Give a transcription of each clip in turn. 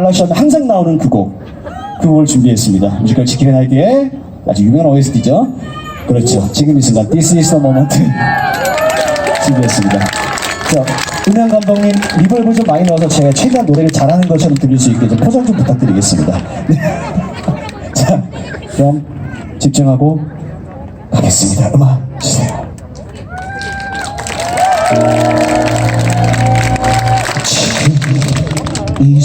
발라드 하면 항상 나오는 그 곡. 그 곡을 준비했습니다. 뮤지컬 지킬의 날개의 아주 유명한 OST죠. 그렇죠. 지금 이 순간 This is the moment 준비했습니다. 자, 은영 감독님 리벌브 좀 많이 넣어서 제가 최대한 노래를 잘하는 것처럼 들릴 수 있게 좀 포장 좀 부탁드리겠습니다. 네. 자, 그럼 집중하고 가겠습니다. 음악 주세요. 이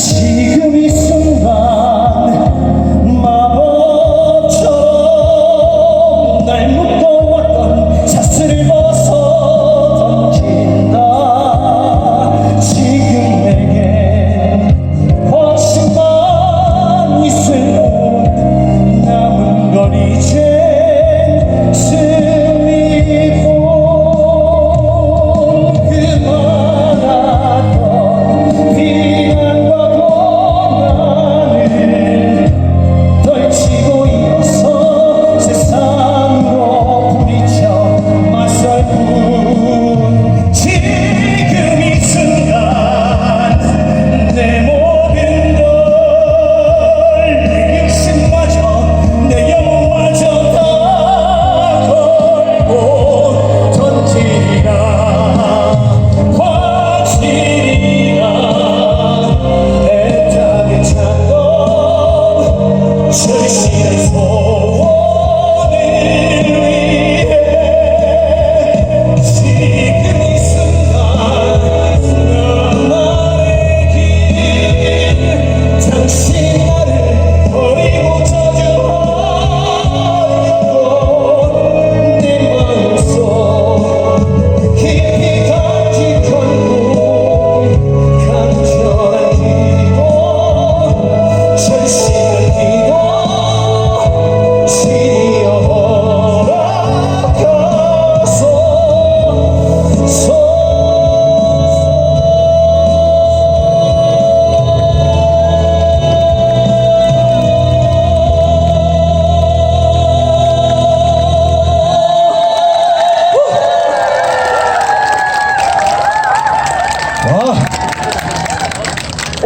心。